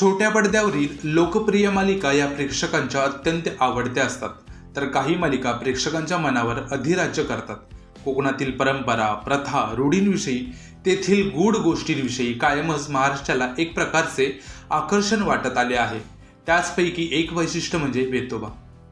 छोट्या पडद्यावरील लोकप्रिय मालिका या प्रेक्षकांच्या अत्यंत आवडत्या असतात. तर काही मालिका प्रेक्षकांच्या मनावर अधिराज्य करतात. कोकणातील परंपरा प्रथा रूढींविषयी तेथील गूढ गोष्टींविषयी कायमच महाराष्ट्राला एक प्रकारचे आकर्षण वाटत आले आहे. त्याचपैकी एक वैशिष्ट्य म्हणजे वेतोबा.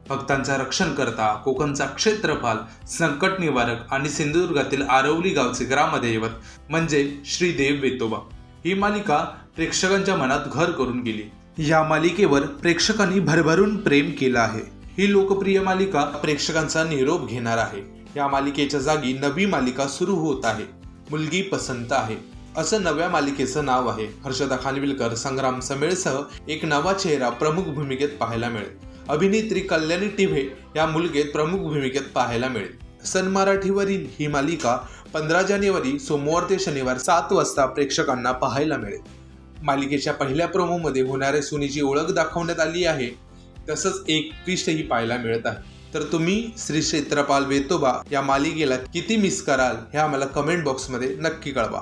भक्तांचा रक्षण करता कोकणचा क्षेत्रपाल संकट निवारक आणि सिंधुदुर्गातील आरवली गावचे ग्रामदैवत म्हणजे श्रीदेव वेतोबा. ही मालिका प्रेक्षकांच्या मनात घर करून गेली. या मालिकेवर प्रेक्षकांनी भरभरून प्रेम केलं आहे. ही लोकप्रिय मालिका प्रेक्षकांचा निरोप घेणार आहे. या मालिकेच्या जागी नवी मालिका सुरू होत आहे. मुलगी पसंत आहे. असं नव्या मालिकेचं नाव आहे. हर्षदा खानविलकर संग्राम समेळसह एक नवा चेहरा प्रमुख भूमिकेत पाहायला मिळेल. अभिनेत्री कल्याणी टिभे या मुलगेत प्रमुख भूमिकेत पाहायला मिळेल. सन मराठीवरील ही मालिका पंधरा जानेवारी सोमवार ते शनिवार सात वाजता प्रेक्षकांना पाहायला मिळेल. मालिकेच्या पहिल्या प्रोमोमध्ये होणाऱ्या सुनीची ओळख दाखवण्यात आली आहे. तसंच एक ट्विस्टही पाहायला मिळत आहे. तर तुम्ही श्री क्षेत्रपाल वेतोबा या मालिकेला किती मिस कराल हे आम्हाला कमेंट बॉक्समध्ये नक्की कळवा.